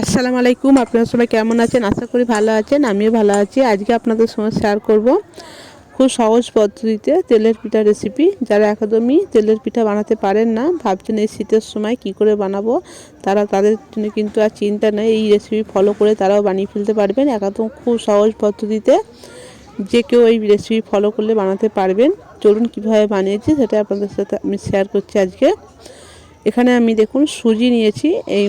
আসসালামু আলাইকুম, আপনারা সবাই কেমন আছেন? আশা করি ভালো আছেন, আমিও ভালো আছি। আজকে আপনাদের সঙ্গে শেয়ার করব খুব সহজ পদ্ধতিতে তেলের পিঠা রেসিপি যারা একদমই তেলের পিঠা বানাতে পারেন না, ভাবছেন এই শীতের সময় কি করে বানাবো, তারা তাদের জন্য কিন্তু আর চিন্তা নেই, এই রেসিপি ফলো করে তারাও বানিয়ে ফেলতে পারবেন। একদম খুব সহজ পদ্ধতিতে যে কেউ এই রেসিপি ফলো করলে বানাতে পারবেন। চলুন কীভাবে বানিয়েছি সেটা আপনাদের সাথে আমি শেয়ার করছি আজকে। এখানে আমি দেখুন সুজি নিয়েছি। এই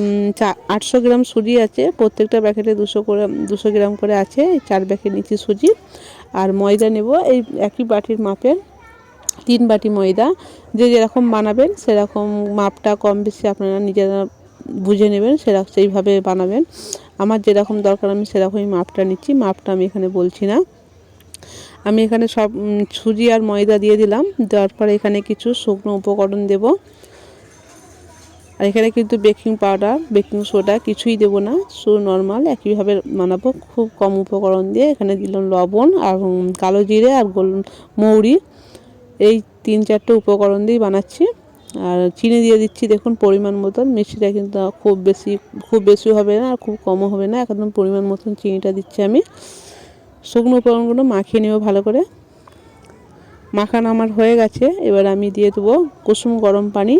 আটশো গ্রাম সুজি আছে, প্রত্যেকটা প্যাকেটে দুশো করে, দুশো গ্রাম করে আছে। চার প্যাকেট নিচ্ছি সুজি। আর ময়দা নেব, এই একই বাটির মাপের, তিন বাটি ময়দা। যে যেরকম বানাবেন, সেরকম মাপটা কম বেশি আপনারা নিজেরা বুঝে নেবেন সেরকম সেইভাবে বানাবেন। আমার যেরকম দরকার, আমি সেরকমই মাপটা নিচ্ছি, মাপটা আমি এখানে বলছি না। আমি এখানে সব সুজি আর ময়দা দিয়ে দিলাম। দেওয়ার পরে এখানে কিছু শুকনো উপকরণ দেব। আর এখানে কিন্তু বেকিং পাউডার, বেকিং সোডা কিছুই দেবো না। শুধু নর্মাল, একইভাবে বানাবো। খুব কম উপকরণ দিয়ে এখানে দিলাম লবণ আর কালো জিরে আর গোল, মৌরি। এই তিন চারটে উপকরণ দিয়েই বানাচ্ছি। আর চিনি দিয়ে দিচ্ছি, দেখুন, পরিমাণ মতন। মিষ্টিটা কিন্তু খুব বেশি খুব বেশি হবে না আর খুব কমও হবে না। একদম পরিমাণ মতন চিনিটা দিচ্ছি আমি। শুকনো উপকরণগুলো মাখিয়ে নেব ভালো করে। মাখানো আমার হয়ে গেছে। এবার আমি দিয়ে দেবো কুসুম গরম পানি।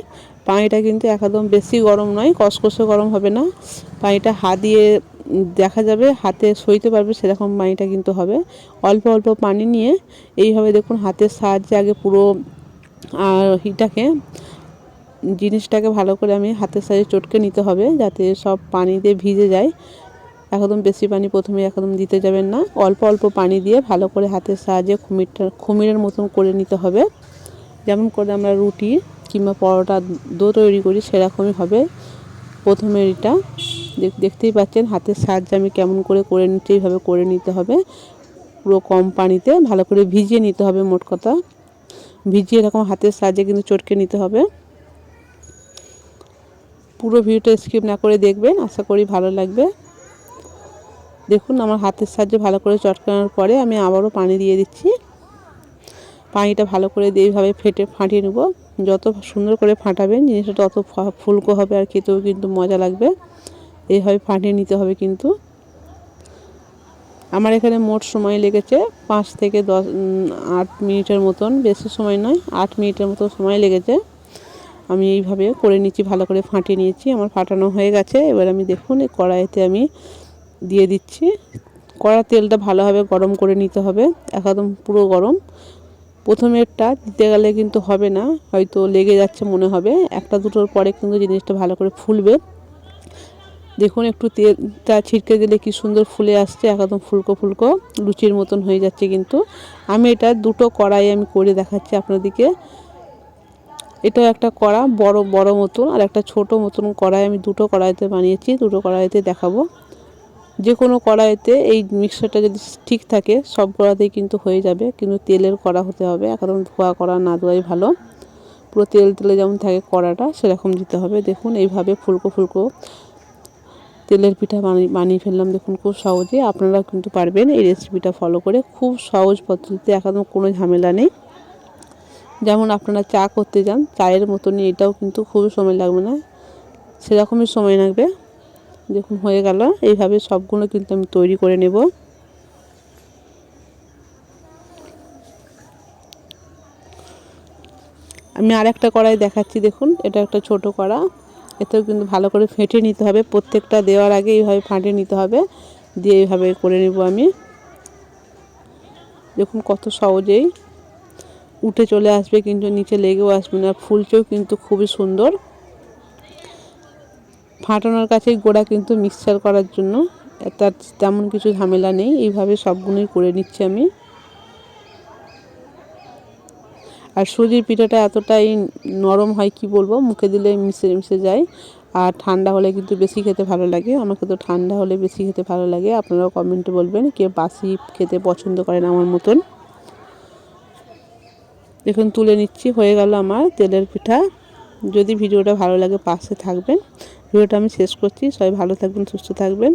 পানিটা কিন্তু একদম বেশি গরম নয়, কষকষে গরম হবে না। পানিটা হাত দিয়ে দেখা যাবে, হাতে সইতে পারবে সেরকম পানিটা কিন্তু হবে। অল্প অল্প পানি নিয়ে এইভাবে দেখুন হাতের সাহায্যে আগে পুরো হিটাকে জিনিসটাকে ভালো করে আমি হাতের সাহায্যে চটকে নিতে হবে যাতে সব পানিতে ভিজে যায়। একদম বেশি পানি প্রথমে একদম দিতে যাবেন না, অল্প অল্প পানি দিয়ে ভালো করে হাতের সাহায্যে খুমিরটা, খুমিরের মতন করে নিতে হবে। যেমন করে আমরা রুটি কিংবা পরোটা দো তৈরি করি সেরকমই হবে। প্রথমে এটা দেখতেই পাচ্ছেন হাতের সাহায্যে আমি কেমন করে করে নিচ্ছি, এইভাবে করে নিতে হবে। পুরো কম পানিতে ভালো করে ভিজিয়ে নিতে হবে মোট কথা। ভিজিয়ে এরকম হাতের সাহায্যে কিন্তু চটকে নিতে হবে। পুরো ভিডিওটা স্কিপ না করে দেখবেন, আশা করি ভালো লাগবে। দেখুন আমার হাতের সাহায্যে ভালো করে চটকানোর পরে আমি আবারও পানি দিয়ে দিচ্ছি। পানিটা ভালো করে দিয়ে এইভাবে ফেটে ফাটিয়ে নেব। যত সুন্দর করে ফাটাবেন, জিনিসটা তত ফুলকো হবে আর খেতেও কিন্তু মজা লাগবে। এইভাবে ফাটিয়ে নিতে হবে কিন্তু। আমার এখানে মোট সময় লেগেছে পাঁচ থেকে দশ আট মিনিটের মতন। বেশি সময় নয়, আট মিনিটের মতো সময় লেগেছে। আমি এইভাবে করে নিচ্ছি, ভালো করে ফাটিয়ে নিয়েছি। আমার ফাটানো হয়ে গেছে। এবার আমি দেখুন, এই কড়াইতে আমি দিয়ে দিচ্ছি। কড়া তেলটা ভালোভাবে গরম করে নিতে হবে। একদম পুরো গরম। প্রথমেরটা দিতে গেলে কিন্তু হবে না, হয়তো লেগে যাচ্ছে মনে হবে। একটা দুটোর পরে কিন্তু জিনিসটা ভালো করে ফুলবে। দেখুন একটু তেলটা ছিটকে দিলে কি সুন্দর ফুলে আসছে, একদম ফুলকো ফুলকো, লুচির মতন হয়ে যাচ্ছে কিন্তু। আমি এটা দুটো কড়াই আমি করে দেখাচ্ছি আপনাদেরকে। এটাও একটা কড়া, বড় বড় মতন আর একটা ছোট মতন কড়াই আমি দুটো কড়াইতে বানিয়েছি, দুটো কড়াইতে দেখাবো। যে কোনো কড়াইতে এই মিক্সারটা যদি ঠিক থাকে, সব কড়াতেই কিন্তু হয়ে যাবে। কিন্তু তেলের কড়া হতে হবে। একদম ধোয়া কড়া না ধোয়াই ভালো। পুরো তেল তেলে যেমন থাকে কড়াটা, সেরকম দিতে হবে। দেখুন, এইভাবে ফুলকো ফুলকো তেলের পিঠা বানিয়ে বানিয়ে ফেললাম। দেখুন, খুব সহজে আপনারা কিন্তু পারবেন এই রেসিপিটা ফলো করে। খুব সহজ পদ্ধতিতে একদম কোনো ঝামেলা নেই। যেমন আপনারা চা করতে যান, চায়ের মতনই এটাও কিন্তু খুব সময় লাগবে না। সেরকমই সময় লাগবে। দেখুন, হয়ে গেল। এইভাবে সবগুলো কিন্তু আমি তৈরি করে নেব। আমি আর একটা কড়াই দেখাচ্ছি, দেখুন। এটা একটা ছোট কড়া। এতেও কিন্তু ভালো করে ফেটে নিতে হবে। প্রত্যেকটা দেওয়ার আগে এইভাবে ফাটিয়ে নিতে হবে। দিয়ে এইভাবে করে নেব আমি। দেখুন, কত সহজেই উঠে চলে আসবে, কিন্তু নিচে লেগেও আসবে না। ফুলছেও কিন্তু খুবই সুন্দর। ফাটানোর কাছে গোড়া কিন্তু মিক্সচার করার জন্য। তার তেমন কিছু ঝামেলা নেই। এইভাবে সবগুলোই করে নিচ্ছি আমি। আর সুজির পিঠাটা এতটাই নরম হয়, কি বলব? মুখে দিলে মিশে মিশে যায়। আর ঠান্ডা হলে কিন্তু বেশি খেতে ভালো লাগে। আমাকে তো ঠান্ডা হলে বেশি খেতে ভালো লাগে। আপনারাও কমেন্টে বলবেন কে বাসি খেতে পছন্দ করেন আমার মতন। দেখুন, তুলে নিচ্ছি। হয়ে গেল আমার তেলের পিঠা। যদি ভিডিওটা ভালো লাগে পাশে থাকবেন। ভিডিওটা আমি শেষ করছি। সবাই ভালো থাকবেন সুস্থ থাকবেন।